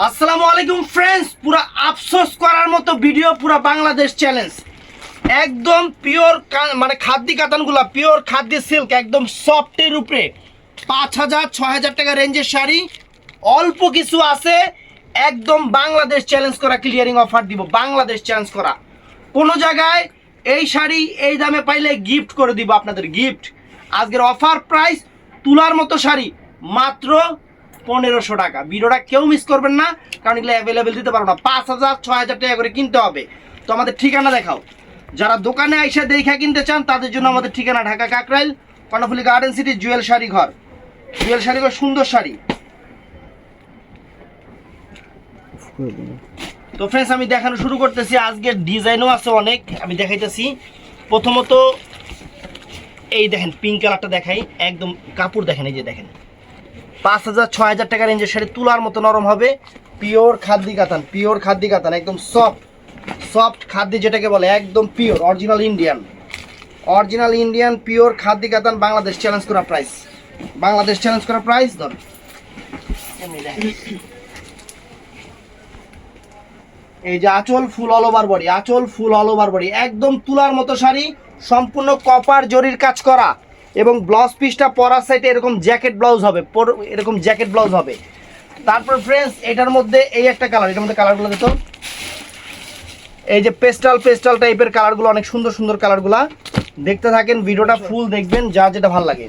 আসসালামু আলাইকুম ফ্রেন্ডস পুরো আফসোস করার মতো ভিডিও পুরো বাংলাদেশ চ্যালেঞ্জ একদম পিওর মানে খাদ্যি কাতানগুলা পিওর খাদ্য সিল্ক একদম সফটের উপরে। পাঁচ হাজার, ছয় হাজার টাকা রেঞ্জের শাড়ি। অল্প কিছু আছে, একদম বাংলাদেশ চ্যালেঞ্জ করা ক্লিয়ারিং অফার দিব, বাংলাদেশ চ্যালেঞ্জ করা। কোনো জায়গায় এই শাড়ি এই দামে পাইলে গিফট করে দিব আপনাদের গিফট আজকের অফার প্রাইস তুলার মতো শাড়ি, মাত্র পনেরোশো টাকা। ভিডিওটা কেউ মিস করবেন না, কারণ এগুলো অ্যাভেলেবেল দিতে পারব না। পাঁচ হাজার, ছয় হাজার টাকা করে কিনতে হবে। তো আমাদের ঠিকানা দেখাও। যারা দোকানে আইসা দেখা কিনতে চান, তাদের জন্য আমাদের ঠিকানা Dhaka Kakrail, Karnaphuli garden city Jewel sari ঘর। জুয়েল শাড়ি ঘর, সুন্দর শাড়ি। তো ফ্রেন্ডস আমি দেখানো শুরু করতেছি। আজকের ডিজাইনও আছে অনেক, আমি দেখাইতেছি। প্রথমত এই দেখেন পিঙ্ক কালারটা দেখাই। একদম কাপড় দেখেন, এই যে দেখেন। পাঁচ হাজার, ছয় হাজার টাকা রেঞ্জের শাড়ি তুলার মতো নরম হবে। পিওর খাদ্যি কাতান পিওর খাদ্যি কাতান, একদম সফট সফট খাদ্যি যেটাকে বলে, একদম pure original Indian original Indian pure khadi katan, Bangladesh challenge করা প্রাইস বাংলাদেশ চ্যালেঞ্জ করা প্রাইস ধর। এই যে আঁচল ফুল অল ওভার বডি আঁচল ফুল অল ওভার বডি একদম তুলার মতো শাড়ি, সম্পূর্ণ কপার জরির কাজ করা। এবং ব্লাউজ পিসটা পরার সাইডে এরকম জ্যাকেট ব্লাউজ হবে এরকম জ্যাকেট ব্লাউজ হবে। তারপর ফ্রেন্ডস এটার মধ্যে এই একটা কালার এটার মধ্যে কালারগুলো দিত এই যে পেস্টাল পেস্টাল টাইপের কালারগুলো অনেক সুন্দর সুন্দর কালারগুলো দেখতে থাকেন, ভিডিওটা ফুল দেখবেন, যার যেটা ভালো লাগে।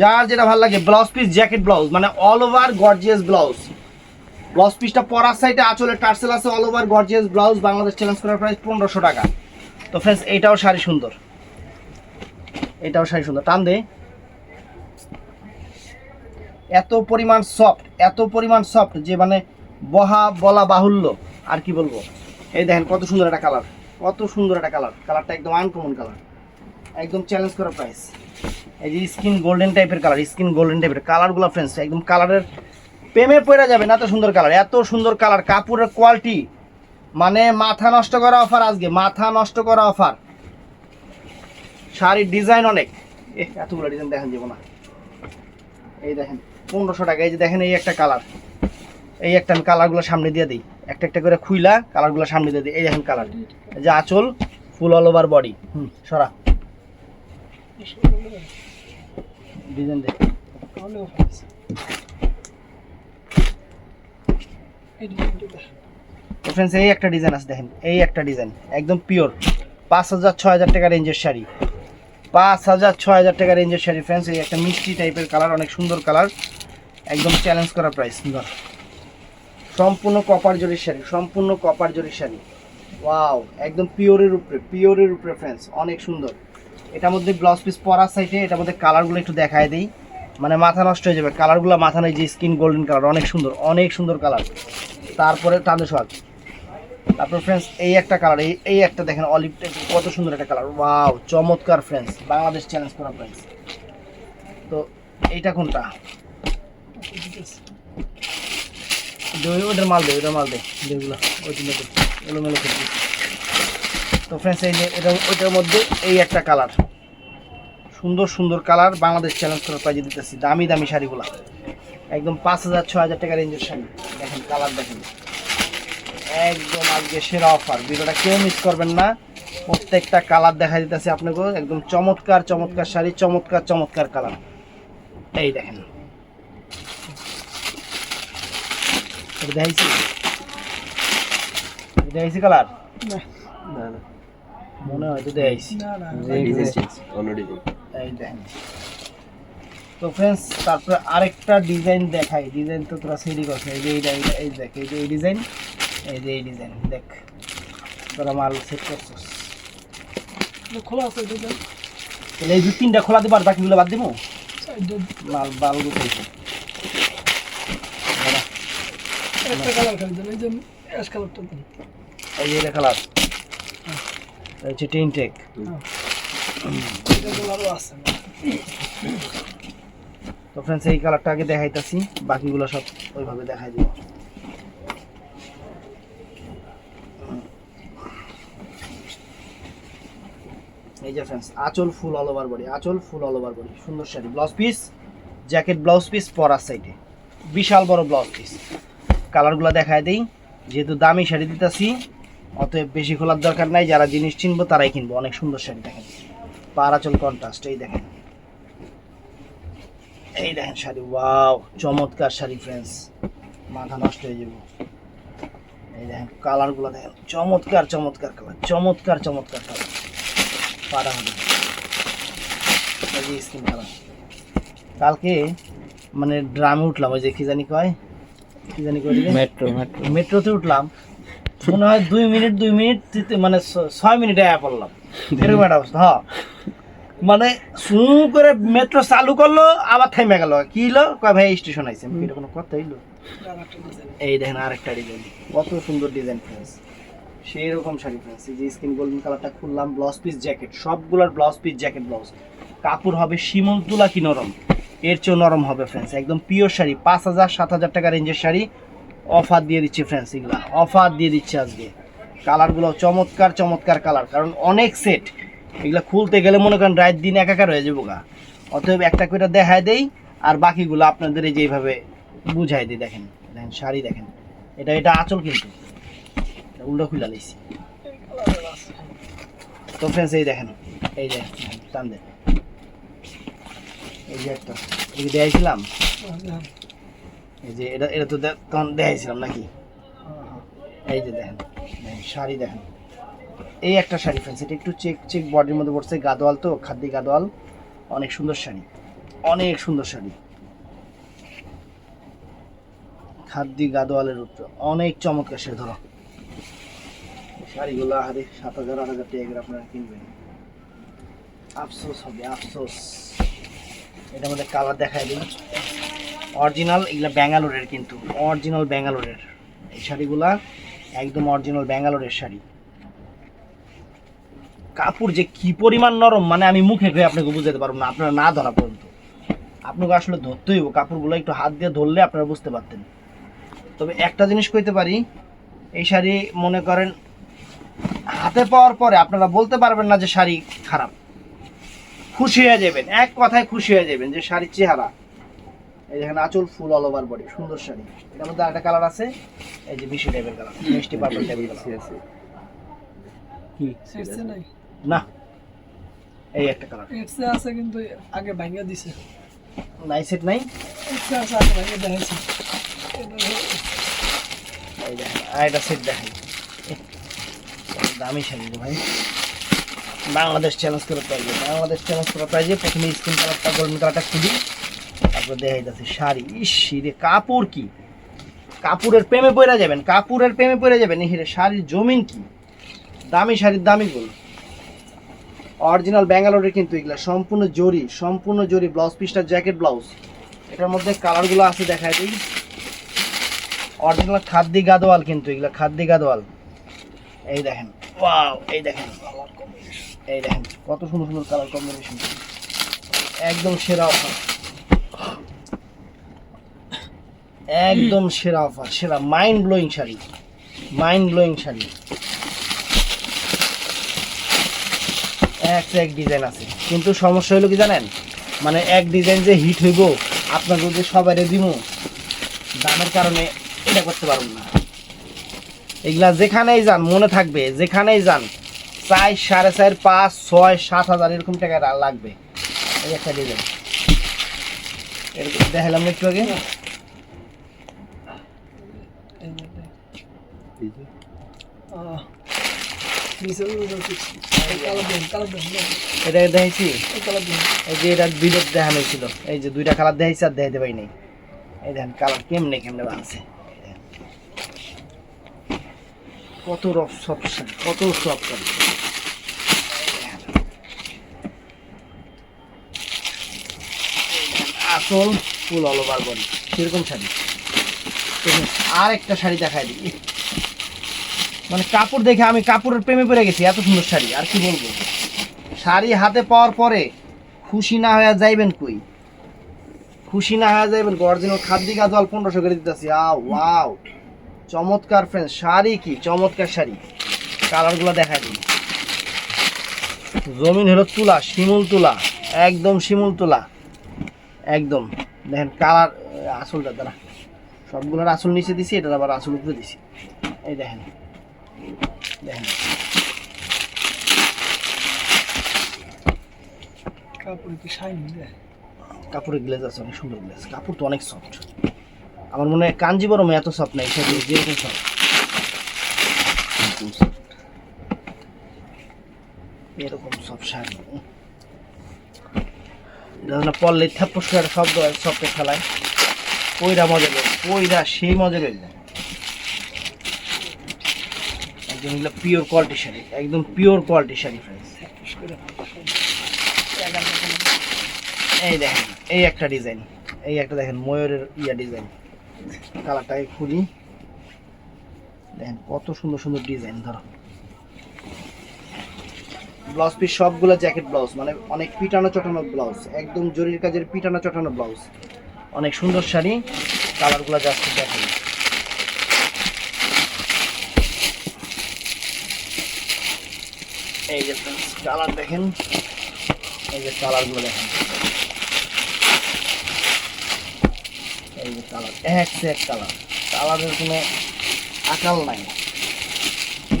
যার যেটা ভালো লাগে ব্লাউজ পিস জ্যাকেট ব্লাউজ মানে all over gorgeous blouse blouse পিসটা পরার সাইডে আঁচলে টার্সেল আছে all over gorgeous blouse Bangladesh challenge করার প্রাইস পনেরোশো টাকা। তো ফ্রেন্ডস এইটাও শাড়ি সুন্দর। এটাও শাড়ি সুন্দর। টান দে। এত পরিমাণ সফট এত পরিমাণ সফট যে মানে বহা বলা বাহুল্য। আর কি বলব? এই দেখেন কত সুন্দর একটা কালার কত সুন্দর একটা কালার কালারটা একদম আনকমন কালার একদম চ্যালেঞ্জ করা প্রাইস এই যে স্কিন গোল্ডেন টাইপের কালার স্কিন গোল্ডেন টাইপের কালারগুলো ফ্রেন্ডস একদম কালারের প্রেমে পড়ে না এত সুন্দর কালার এত সুন্দর কালার কাপড়ের কোয়ালিটি মানে মাথা নষ্ট করা অফার আজকে, মাথা নষ্ট করা অফার। শাড়ির ডিজাইন অনেক। এতগুলো ডিজাইন দেখেন যাব না এই দেখেন, পনেরোশো টাকা। এই যে দেখেন, এই একটা কালার। এই একটা আমি কালারগুলো সামনে দিয়ে দিই। একটা একটা করে খুইলা, কালারগুলো সামনে দিয়ে দিই। এই দেখেন কালার। এই যে আঁচল, ফুল অল ওভার বডি হুম, সরা। ডিজাইন দেখ। তো ফ্রেন্ডস এই একটা ডিজাইন আছে দেখেন, এই একটা ডিজাইন একদম পিওর পাঁচ হাজার ছয় হাজার টাকা রেঞ্জের শাড়ি। পাঁচ হাজার ছয় হাজার টাকা রেঞ্জের শাড়ি ফ্রেন্ডস এই একটা মিষ্টি টাইপের কালার অনেক সুন্দর কালার একদম চ্যালেঞ্জ করা প্রাইস সুন্দর সম্পূর্ণ কপার জরির শাড়ি, সম্পূর্ণ কপার জরির শাড়ি। ওয়াও একদম পিওরের উপরে পিওরের উপরে ফ্রেন্ডস অনেক সুন্দর। এটার মধ্যে ব্লাউজ পিস পরার সাইডে এটার মধ্যে কালারগুলো একটু দেখায় দিই। মানে মাথা নষ্ট হয়ে যাবে কালারগুলো মাথা নেই যে স্কিন গোল্ডেন কালার অনেক সুন্দর অনেক সুন্দর কালার তারপরে টান্দে সোয়াগ তারপর ফ্রেন্ডস এই একটা কালার এই এই একটা দেখেন অলিভ কত সুন্দর একটা কালার ওয়াও চমৎকার ফ্রেন্ডস বাংলাদেশ চ্যালেঞ্জ করা ফ্রেন্ডস তো এইটা কোনটা? ওইটার মাল দে ওইটার মাল দে যেগুলো ওই দে, এলোমেলো তো ফ্রেন্ডস এই যে এটা ওইটার মধ্যে এই একটা কালার সুন্দর সুন্দর কালার বাংলাদেশ চ্যালেঞ্জ করার প্রাইজে দিতেছি দামি দামি শাড়িগুলা। একদম পাঁচ হাজার ছ হাজার টাকা রেঞ্জের শাড়ি। দেখেন কালার দেখেন। একদম আজকে সেরা অফার ভিডিওটা কেউ মিস করবেন না। প্রত্যেকটা কালার দেখা দিতেছে আপনাকে। একদম চমৎকার চমৎকার শাড়ি চমৎকার চমৎকার কালার এই দেখেন। দেখাইছি? দেখাইছি কালার মনে হয় তো দেখাইছি। এই দেখেন। তো ফ্রেন্ডস তারপরে আরেকটা ডিজাইন দেখাই। ডিজাইন তো তোরা সেরি করছে। এই যে এই দেখ এই যে এই ডিজাইন এই যে এই ডিজাইন দেখ। তোরা মাল সেট করছিস। খোলা আছে দুটো তাহলে এই দু তিনটা খোলা দিবার বাকিগুলো বাদ দিব মাল বাল গুছাইছে একটা কালার খালি দেন এই যে অ্যাশ কালারটা দেন। এই যে কালার হচ্ছে টিন টেক। আছে তো ফ্রেন্ডস এই কালারটা আগে দেখাইতাছি বাকিগুলো সব ওইভাবে দেখাই দিব এই যে ফ্রেন্ডস আঁচল ফুল অল ওভার বডি আঁচল ফুল অল ওভার বডি সুন্দর sari blouse piece jacket blouse piece পরার সাইডে বিশাল বড় ব্লাউজ পিস কালারগুলো দেখায় দেই, যেহেতু দামি শাড়ি দিতেছি, অতএব বেশি খোলার দরকার নাই, যারা জিনিস চিনবো তারাই কিনবো, অনেক সুন্দর শাড়ি দেখেন। পারাচল কন্ট্রাস্ট এই দেখেন। এই দেখেন শাড়ি ওয়াও চমৎকার শাড়ি ফ্রেন্ডস মাথা নষ্ট হয়ে যাব। এই দেখেন কালারগুলো দেখেন, চমৎকার চমৎকার কালার চমৎকার চমৎকার কালার পাড়া হবে। এই স্কিন কালার কালকে মানে ড্রামে উঠলাম ওই যে কি জানি কয়? কি জানি কয় মেট্রো মেট্রো। মেট্রোতে উঠলাম। মনে হয় দুই মিনিট দুই মিনিট মানে ছয় মিনিটে আয়া পড়লাম। এরকম একটা অবস্থা হ্যাঁ মানে সু করে মেট্রো চালু করল আবার থেমে গেল। কি হলো কয় ভাই স্টেশন আইছে। কোনো কথা হইল? এই দেখেন আরেকটা ডিজাইন কত সুন্দর ডিজাইন ফ্রেন্ডস সেই রকম শাড়ি ফ্রেন্ডস, এই যে স্কিন গোল্ডেন কালারটা খুললাম ব্লাউজ পিস জ্যাকেট সবগুলোর ব্লাউজ পিস জ্যাকেট ব্লাউজ কাপড় হবে শিমল তুলা কি নরম? এর চেয়েও নরম হবে ফ্রেন্ডস, একদম পিওর শাড়ি, পাঁচ হাজার, সাত হাজার টাকা রেঞ্জের শাড়ি। অফার দিয়ে দিচ্ছে ফ্রেন্ডস এগুলা অফার দিয়ে দিচ্ছে আজকে। কালারগুলো চমৎকার চমৎকার কালার কারণ অনেক সেট এগুলা খুলতে গেলে মনে করেন রাত দিন একাকার হয়ে যাব গা। অতএব একটা করে দেখায় দেই, আর বাকিগুলো আপনাদের এই যেভাবে বুঝাই দিই, দেখেন দেখেন, শাড়ি দেখেন। এটা এটা আঁচল কিন্তু। উল্টো খুলে আছে তো ফ্রেন্ডস এই দেখেন, এই যে, টান দেন এই যে একটা, এই দেখাইছিলাম? এই যে, এটা এটা তো তখন দেখাইছিলাম নাকি। এই যে দেখেন শাড়ি দেখেন। এই একটা শাড়ি ফ্রেন্ডস এটা একটু চেক চেক বডির মধ্যে পড়ছে, গাদোয়াল তো, খাদ্যি গাদোয়াল। অনেক সুন্দর শাড়ি, অনেক সুন্দর শাড়ি। খাদ্যি গাদোয়ালের উপর, অনেক চমৎকার সে ধরো। শাড়িগুলো হারে সাত হাজার, আট হাজার টাকা আপনারা কিনবেন। আফসোস হবে, আফসোস। এটার মধ্যে কালার দেখায় দিই। অরিজিনাল এগুলো ব্যাঙ্গালোরের কিন্তু। অরিজিনাল ব্যাঙ্গালোরের। এই শাড়িগুলা একদম অরিজিনাল ব্যাঙ্গালোরের শাড়ি। কাপড় যে কি পরিমাণ নরম মানে আমি মুখে খেয়ে আপনাকে বুঝাতে পারব না। আপনারা না ধরা পর্যন্ত। আপনাকে আসলে ধরতেই হবে। কাপড়গুলো একটু হাত দিয়ে ধরলে আপনারা বুঝতে পারতেন। তবে একটা জিনিস কইতে পারি, এই শাড়ি মনে করেন হাতে পাওয়ার পরে আপনারা বলতে পারবেন না যে শাড়ি খারাপ। খুশি হয়ে যাবেন এক কথায় খুশি হয়ে যাবেন যে শাড়ির চেহারা। এই দেখেন আঁচল ফুল অল ওভার বডি সুন্দর শাড়ি। এটার মধ্যে আরেকটা কালার আছে এই যে মিষ্টি টাইপের কালার মিষ্টি পার্পল টাইপের কালার আছে কি? না এই একটা কালার এক্সে আছে কিন্তু আগে ভাঙিয়ে দিছে। নাই সেট নাই? এক্সে আছে আগে ভাঙিয়ে দেখাইছে। এই দেখেন আর একটা সেট দেখেন দামি শাড়ি ভাই। বাংলাদেশ চ্যালেঞ্জ করে পাইবে বাংলাদেশ চ্যালেঞ্জ করে পাইবে প্রথমে স্কিন কালারটা গোল্ডেন কালারটা খুলি। তারপর দেখা যাচ্ছে শাড়ি। ইস রে কাপড় কি? কাপড়ের প্রেমে পড়ে যাবেন, কাপড়ের প্রেমে পড়ে যাবেন। হিরে শাড়ির জমিন কি? দামি শাড়ির দামি গুলো। অরিজিনাল ব্যাঙ্গালোরের কিন্তু এগুলা সম্পূর্ণ জরি সম্পূর্ণ জরি ব্লাউজ পিসটা জ্যাকেট ব্লাউজ এটার মধ্যে কালারগুলো আছে দেখায় দিই। অরিজিনাল খাদ্যি গাদোয়াল কিন্তু এগুলা খাদ্যি গাদোয়াল। এই দেখেন। ওয়াও এই দেখেন। এই দেখেন, কত সুন্দর সুন্দর কালার কম্বিনেশন একদম সেরা অফার একদম সেরা অফার সেরা mind blowing sari. Mind blowing sari. এক এক ডিজাইন আছে। কিন্তু সমস্যা হলো কি জানেন? মানে এক ডিজাইন যে হিট হইব, আপনার যদি সবাই দিব দামের কারণে এটা করতে পারব না। এগুলা যেখানেই যান, মনে থাকবে, যেখানেই যান, চার, সাড়ে চার, পাঁচ, ছয়, সাত হাজার এরকম টাকা লাগবে। এই একটা দেখালাম একটু আগে? এই যে এটা হয়েছিল। এই যে দুইটা কালার দেখাইছি আর দেখাইতে পারি নাই। এই দেখেন কালার কেমনে কেমনে বানছে এই দেখেন। কত রফ কত দেখেন, আসল ফুল অল ওভার বডি সেরকম শাড়ি? আর একটা শাড়ি দেখাই দিই। মানে কাপড় দেখে আমি কাপড়ের প্রেমে পড়ে গেছি এত সুন্দর শাড়ি আর কি বলব? শাড়ি হাতে পাওয়ার পরে খুশি না হয়ে যাইবেন কই? খুশি না হয়ে যাইবেন অরিজিনাল খাদ্য গাজল পনেরোশো করে দিতেছি আ ওয়াও চমৎকার ফ্রেন্ড শাড়ি কি? চমৎকার শাড়ি। কালারগুলো দেখা দিই। জমিন হলো তুলা শিমুল তুলা একদম শিমুল তুলা। একদম। দেখেন কালার আসলটা দাঁড়া সবগুলোর আসল নিচে দিছি এটার আবার আসল উপরে দিছি। এই দেখেন। দেখেন। কাপড়ে কি শাইনি কাপড়ের গ্লেজ আছে অনেক সুন্দর গ্লেজ কাপড় তো অনেক সফট আমার মনে হয় কাঞ্জিবরম এত সফট নাই সেটা যেরকম সফট এরকম সব শাড়ি। যখন পড়লে থাপ্পস করে শব্দ হয় সবকে খেলায়। পইরা মজা দেবে পইরা সেই মজা দেবে একদম এগুলো পিওর কোয়ালিটি শাড়ি, একদম পিওর কোয়ালিটি শাড়ি ফ্রেন্ডস এই দেখেন, এই একটা ডিজাইন এই একটা দেখেন ময়ূরের ইয়া ডিজাইন কালারটাকে খুলি দেখেন কত সুন্দর সুন্দর ডিজাইন, ধরো। ব্লাউজ পিস সবগুলো জ্যাকেট ব্লাউজ মানে অনেক পিটানো চটানো ব্লাউজ একদম জরির কাজের পিটানো চটানো ব্লাউজ অনেক সুন্দর শাড়ি, কালারগুলো জাস্ট দেখেন। এই যে কালার দেখেন। এই যে কালারগুলো দেখেন। এই যে কালার, এক সে এক কালার। কালারের কোনো আকাল নাই।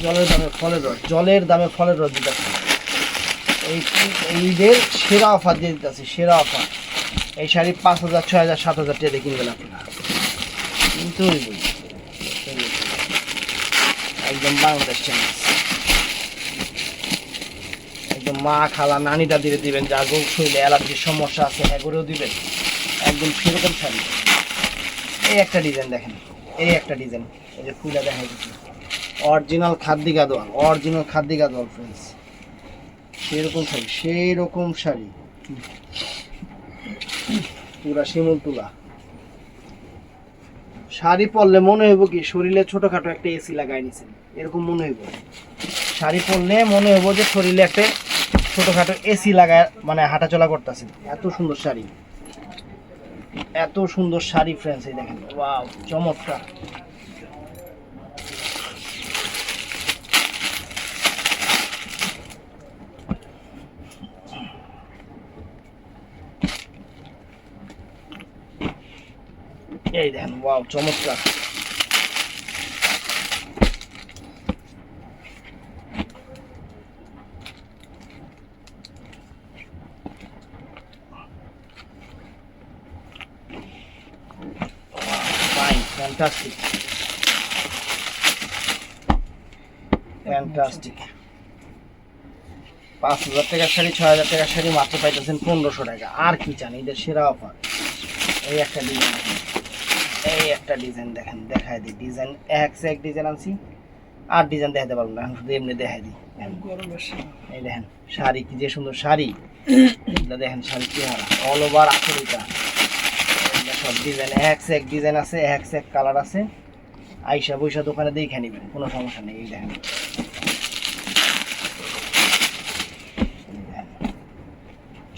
জলের দামে ফলের রস, জলের দামে ফলের রস দিতেছে এই ঈদের সেরা অফার দিয়ে দিতেছে সেরা অফার। এই শাড়ি পাঁচ হাজার, ছয় হাজার, সাত হাজার টাকা কিনবেন আপনারা কিন্তু একদম বাংলাদেশ চ্যানেল একদম মা খালা নানিটা দিয়ে দিবেন যার রোগ শরীরে অ্যালার্জির সমস্যা আছে হ্যাঁ করেও দিবেন। একদম সেরকম শাড়ি। এই একটা ডিজাইন দেখেন। এই একটা ডিজাইন এই যে ফুলা দেখা যাচ্ছে original khadi Gadwal original khadi Gadwal friends সেরকম শাড়ি সেই রকম শাড়ি। পুরা শিমুল তুলা। শাড়ি পরলে মনে হইব কি, শরীরে ছোটখাটো একটা এসি লাগাই নিছেন। এরকম মনে হইব। শাড়ি পরলে মনে হইব যে শরীরে একটা ছোটখাটো এসি লাগায় মানে হাঁটাচলা করতেছে এত সুন্দর শাড়ি। এত সুন্দর শাড়ি ফ্রেন্ডস এই দেখেন। ওয়াও চমৎকার। এই দেখেন ওয়াও চমৎকার। ফ্যান্টাস্টিক ফ্যান্টাস্টিক পাঁচ হাজার টাকার শাড়ি ছয় হাজার টাকার শাড়ি মাত্র পাইতেছেন পনেরোশো টাকা। আর কি চান? এদের সেরা অফার। এই একটা ডিজাইন। এই একটা ডিজাইন দেখেন দেখায় দিই। ডিজাইন এক সে এক ডিজাইন আনছি। আর ডিজাইন দেখাতে পারব না শুধু এমনি দেখাই দিই। এই দেখেন শাড়ি কি যে সুন্দর শাড়ি। দেখেন শাড়ি কি অল ওভার আচরিতা। সব ডিজাইন এক এক ডিজাইন আছে, এক এক কালার আছে। আইসা বৈশা দোকানে দেখে নিবেন, কোনো সমস্যা নেই, এই দেখেন।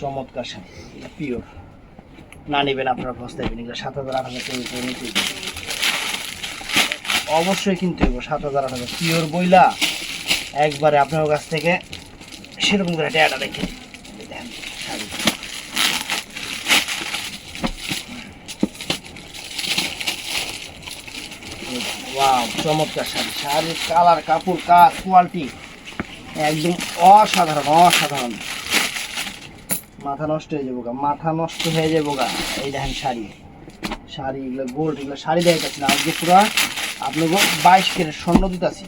চমৎকার শাড়ি পিওর না নেবেন আপনারা পস্তাইবেন এগুলো সাত হাজার, আট হাজার টাকা অবশ্যই কিনতে হইব সাত হাজার, আট হাজার। পিওর বইলা, একবারে আপনার কাছ থেকে সেরকম করে ডেটা রেখে এই দেখেন শাড়ি ওয়াও চমৎকার শাড়ি। শাড়ির কালার, কাপড়, কাজ কোয়ালিটি একদম অসাধারণ অসাধারণ। মাথা নষ্ট হয়ে যাব গা, মাথা নষ্ট হয়ে যাব গা। এই দেখেন শাড়ি। শাড়ি এগুলো গোল্ড এগুলো শাড়ি দেখাচ্ছি না। আজকে পুরো আপনাকে বাইশ ক্যারেট স্বর্ণ দিতেছি।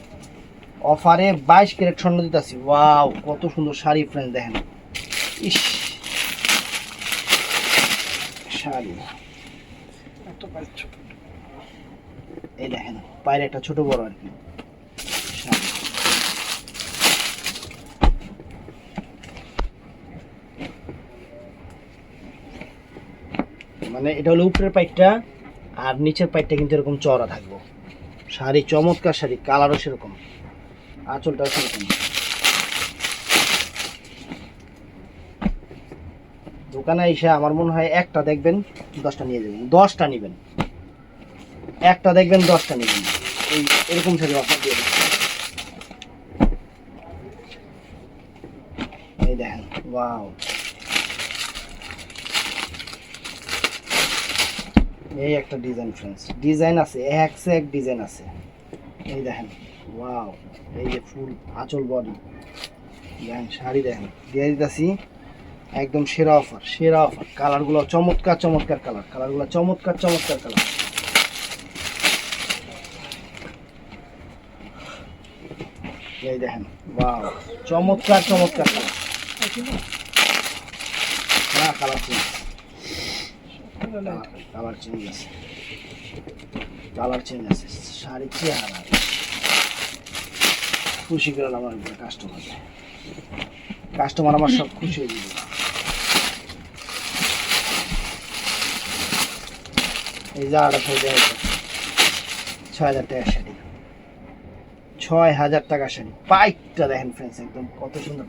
অফারে বাইশ ক্যারেট স্বর্ণ দিতেছি। ওয়াও কত সুন্দর শাড়ি ফ্রেন্ড দেখেন। ইস। শাড়ি। ছোট। এই দেখেন, পায়ের একটা ছোট বড় আর কি। মানে এটা হলো উপরের পাইটটা আর নিচের পাইটটা কিন্তু এরকম চওড়া থাকব। শাড়ি, চমৎকার শাড়ি, কালারও সেরকম। আঁচলটাও সেরকম। দোকানে এসে আমার মনে হয় একটা দেখবেন, দশটা নিয়ে যাবেন। দশটা নেবেন। একটা দেখবেন দশটা নেবেন। এই এরকম শাড়ি অফার দিয়ে এই দেখেন, ওয়াও। এই একটা ডিজাইন ফ্রেন্ডস ডিজাইন আছে এক সে এক ডিজাইন আছে। এই দেখেন, ওয়াও, এই যে ফুল, আঁচল বডি দেখেন, শাড়ি দেখেন, দিয়ে দিতেছি একদম সেরা অফার সেরা অফার কালারগুলো চমৎকার চমৎকার কালার কালারগুলো চমৎকার চমৎকার কালার এই দেখেন ওয়াও চমৎকার চমৎকার না, কালার চেঞ্জ কালার চেঞ্জ আছে। কালার চেঞ্জ আছে। শাড়ি চেহারা। খুশি করে আমার কাস্টমার কাস্টমার আমার সব খুশি হয়ে যাবে। এই যে আড়াইশো দেয় ছয় হাজার ছয় হাজার টাকা শাড়ি। পাইকটা দেখেন ফ্রেন্ডস একদম কত সুন্দর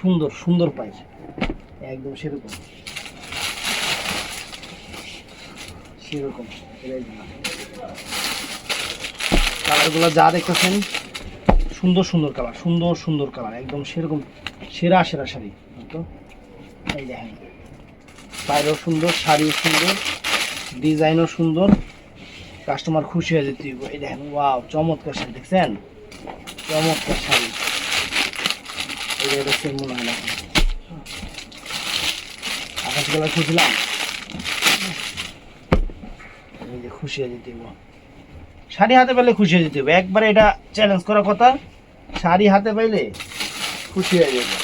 সুন্দর সুন্দর পাইক। একদম সেরকম। সেরকম। কালারগুলো যা দেখতেছেন, সুন্দর সুন্দর কালার, সুন্দর সুন্দর কালার, একদম সেরকম সেরা সেরা শাড়ি তো? এই দেখেন। বাইরেও সুন্দর, শাড়িও সুন্দর, ডিজাইনও সুন্দর। কাস্টমার খুশি হয়ে যেতে এই দেখেন ওয়াও চমৎকার শাড়ি, দেখছেন? চমৎকার শাড়ি। এটা মনে হয় আকাশ কালার খুঁজলাম। খুশি হয়ে যেতে। শাড়ি হাতে পেলে খুশি হয়ে যেতে হবে একবারে এটা চ্যালেঞ্জ করার কথা, শাড়ি হাতে পাইলে খুশি হয়ে যাবে।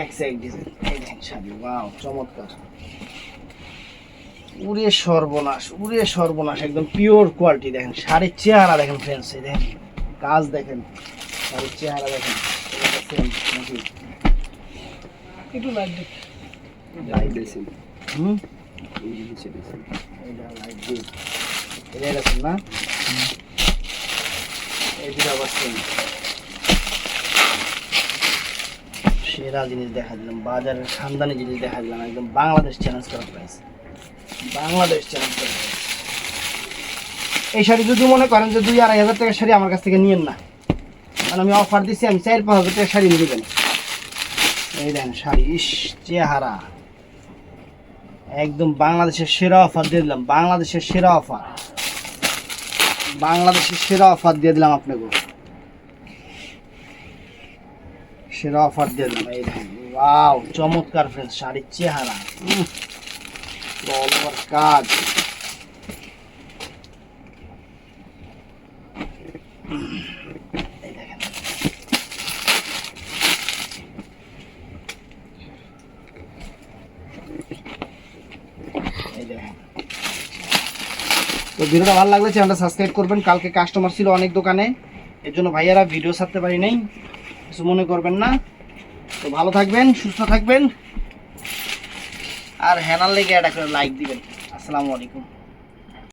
এক সাইড ডিজাইন শাড়ি ওয়াও চমৎকার। উড়ে সর্বনাশ উড়ে সর্বনাশ একদম পিওর কোয়ালিটি দেখেন। শাড়ির চেহারা দেখেন ফ্রেন্ডস এই দেখেন। কাজ দেখেন। শাড়ির চেহারা দেখেন। এটা একটু লাইট লাইট বেশি হুম? এটা লাইট দিয়ে এটা না? এই দুটো আবার সেরা জিনিস দেখা দিলাম, বাজারের খানদানি জিনিস দেখা দিলাম, একদম বাংলাদেশ চ্যালেঞ্জ করা প্রাইস বাংলাদেশ চ্যালেঞ্জ করা। এই শাড়ি যদি মনে করেন যে দুই আড়াই হাজার টাকার শাড়ি আমার কাছ থেকে নিয়েন না। কারণ আমি অফার দিচ্ছি আমি চার পাঁচ হাজার টাকার শাড়ি নেবেন। এই দেখেন শাড়ি, ইস, চেহারা। একদম বাংলাদেশের সেরা অফার দিয়ে দিলাম, বাংলাদেশের সেরা অফার বাংলাদেশের সেরা অফার দিয়ে দিলাম আপনাকে। সেরা অফার দিয়ে এই চমৎকার ফ্রেন্ড শাড়ির চেহারা। কাজ। তো ভিডিওটা ভালো লাগলে চ্যানেলটা সাবস্ক্রাইব করবেন। কালকে কাস্টমার ছিল অনেক দোকানে। এর জন্য ভাইয়ারা ভিডিও ছাড়তে পারি নাই। কিছু মনে করবেন না। তো ভালো থাকবেন, সুস্থ থাকবেন। আর হ্যানার লেগে একটা করে লাইক দিবেন। আসসালামু আলাইকুম।